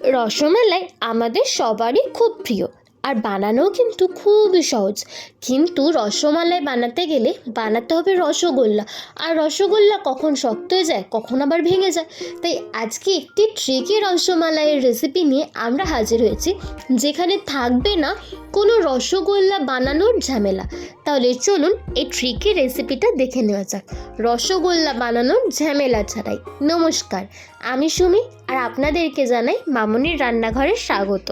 রসমালাই আমাদের সবারই খুব প্রিয়। আর বানানোও কিন্তু খুবই সহজ। কিন্তু রসমালাই বানাতে গেলে বানাতে হবে রসগোল্লা। আর রসগোল্লা কখন শক্ত হয়ে যায়, কখন আবার ভেঙে যায়? তাই আজকে একটি ট্রিকি রসমালাইয়ের রেসিপি নিয়ে আমরা হাজির হয়েছি, যেখানে থাকবে না কোনো রসগোল্লা বানানোর ঝামেলা। তাহলে চলুন এই ট্রিকি রেসিপিটা দেখে নেওয়া যাক। রসগোল্লা বানানোর ঝামেলা ছাড়াই। নমস্কার, আমি সুমি আর আপনাদেরকে জানাই মামনির রান্নাঘরে স্বাগত।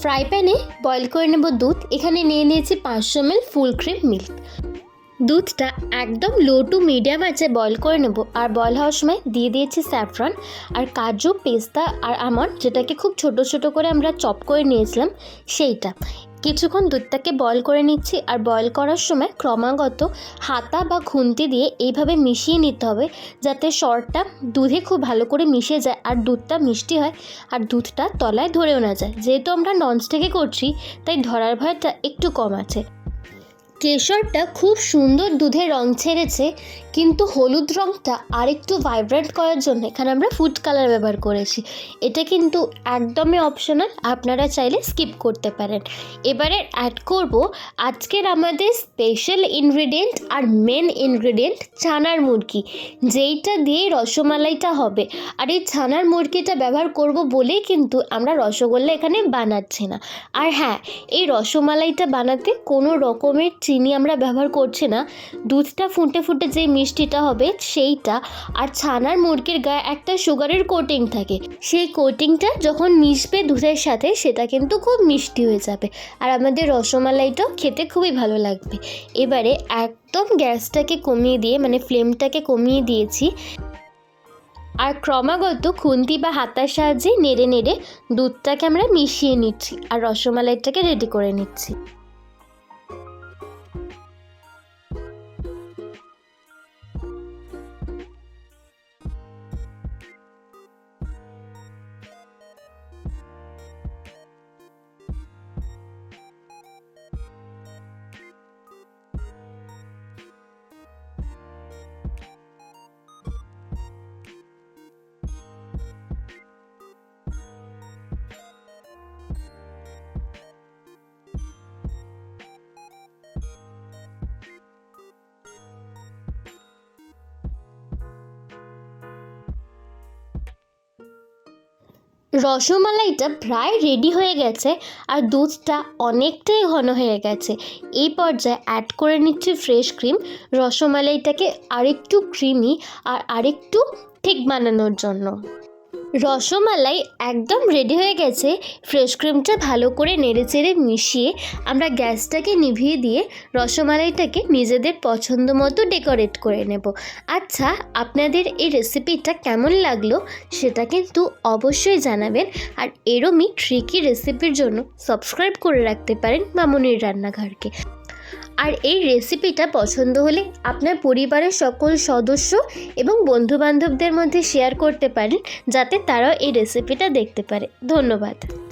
ফ্রাই প্যানে বয়েল করে নেব দুধ। এখানে নিয়ে নিয়েছি পাঁচশো এমএল ফুল ক্রিম মিল্ক দুধটা একদম লো টু মিডিয়াম আছে বয়েল করে নেব। আর বয়েল হওয়ার সময় দিয়ে দিয়েছি স্যাফরন আর কাজু, পেস্তা আর আমন্ড যেটাকে খুব ছোট ছোট করে আমরা চপ করে নিয়েছিলাম, সেইটা। কিছুক্ষণ দুধটাকে বয়ল করে নিচ্ছি আর বয়ল করার সময় ক্রমাগত হাতা বা খুন্তি দিয়ে এইভাবে মিশিয়ে নিতে হবে যাতে সরটা দুধে খুব ভালো করে মিশে যায় আর দুধটা মিষ্টি হয় আর দুধটা তলায় ধরেও না যায়। যেহেতু আমরা ননস্টিকে করছি, তাই ধরার ভয়টা একটু কম আছে। কেশরটা খুব সুন্দর দুধে রং ছেড়েছে, কিন্তু হলুদ রংটা আরেকটু ভাইব্রেন্ট করার জন্য এখানে আমরা ফুড কালার ব্যবহার করেছি। এটা কিন্তু একদমই অপশনাল আপনারা চাইলে স্কিপ করতে পারেন। এবারে অ্যাড করব আজকের আমাদের স্পেশাল ইনগ্রিডিয়েন্ট আর মেন ইনগ্রিডিয়েন্ট ছানার মুরগি, যেইটা দিয়ে রসমালাইটা হবে। আর এই ছানার মুরগিটা ব্যবহার করব বলেই কিন্তু আমরা রসগোল্লা এখানে বানাচ্ছি না। আর হ্যাঁ এই রসমালাইটা বানাতে কোনো রকমের চিনি আমরা ব্যবহার করছি না। দুধটা ফুটে ফুটে যে মিষ্টিটা হবে সেইটা। আর ছানার মুরগির গায়ে একটা সুগারের কোটিং থাকে। সেই কোটিংটা যখন মিশবে দুধের সাথে, সেটা কিন্তু খুব মিষ্টি হয়ে যাবে। আর আমাদের রসমালাইটাও খেতে খুবই ভালো লাগবে। এবারে একদম গ্যাসটাকে কমিয়ে দিয়ে মানে ফ্লেমটাকে কমিয়ে দিয়েছি। আর ক্রমাগত খুন্তি বা হাতার সাহায্যে নেড়ে নেড়ে দুধটাকে আমরা মিশিয়ে নিচ্ছি। আর রসমালাইটাকে রেডি করে নিচ্ছি। রসমালাইটা প্রায় রেডি হয়ে গেছে আর দুধটা অনেকটাই ঘন হয়ে গেছে। এই পর্যায়ে অ্যাড করে নিচ্ছি ফ্রেশ ক্রিম রসমালাইটাকে আরেকটু ক্রিমি আর আরেকটু ঠিক বানানোর জন্য। রসমালাই একদম রেডি হয়ে গেছে। ফ্রেশ ক্রিমটা ভালো করে নেড়েচেড়ে মিশিয়ে আমরা গ্যাসটাকে নিভিয়ে দিয়ে রসমালাইটাকে নিজেদের পছন্দ মতো ডেকোরেট করে নেব। আচ্ছা আপনাদের এই রেসিপিটা কেমন লাগল সেটা কিন্তু অবশ্যই জানাবেন। আর এরমই ট্রিকি রেসিপির জন্য সাবস্ক্রাইব করে রাখতে পারেন মামুনির রান্নাঘরকে। আর এই রেসিপিটা পছন্দ হলে আপনার পরিবারের সকল সদস্য এবং বন্ধুবান্ধবদের মধ্যে শেয়ার করতে পারেন, যাতে তারাও এই রেসিপিটা দেখতে পারে। ধন্যবাদ।